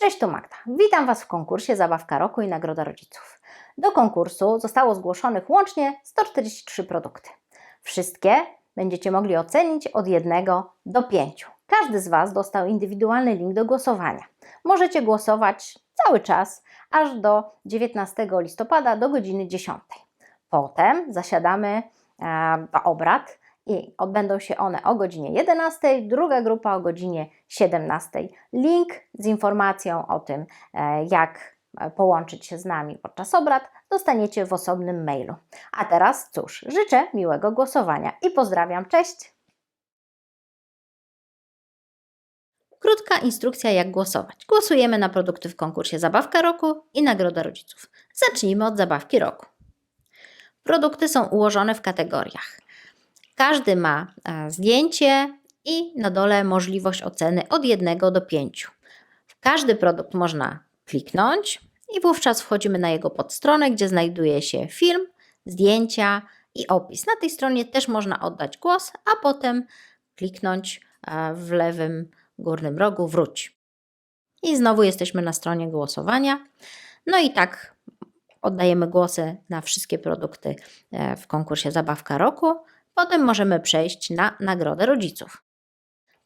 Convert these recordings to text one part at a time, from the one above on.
Cześć, tu Magda. Witam Was w konkursie Zabawka Roku i Nagroda Rodziców. Do konkursu zostało zgłoszonych łącznie 143 produkty. Wszystkie będziecie mogli ocenić od 1 do 5. Każdy z Was dostał indywidualny link do głosowania. Możecie głosować cały czas, aż do 19 listopada do godziny 10. Potem zasiadamy do obrad i odbędą się one o godzinie 11, druga grupa o godzinie 17. Link z informacją o tym, e, jak e, połączyć się z nami podczas obrad, dostaniecie w osobnym mailu. A teraz cóż, życzę miłego głosowania i pozdrawiam. Cześć! Krótka instrukcja, jak głosować. Głosujemy na produkty w konkursie Zabawka Roku i Nagroda Rodziców. Zacznijmy od Zabawki Roku. Produkty są ułożone w kategoriach. Każdy ma e, zdjęcie i na dole możliwość oceny od 1 do 5. W każdy produkt można kliknąć i wówczas wchodzimy na jego podstronę, gdzie znajduje się film, zdjęcia i opis. Na tej stronie też można oddać głos, a potem kliknąć e, w lewym górnym rogu wróć. I znowu jesteśmy na stronie głosowania. No i tak oddajemy głosy na wszystkie produkty e, w konkursie Zabawka Roku. Potem możemy przejść na Nagrodę Rodziców.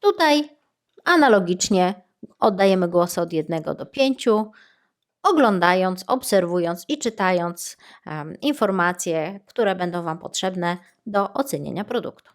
Tutaj analogicznie oddajemy głosy od 1 do 5, oglądając, obserwując i czytając um, informacje, które będą Wam potrzebne do ocenienia produktu.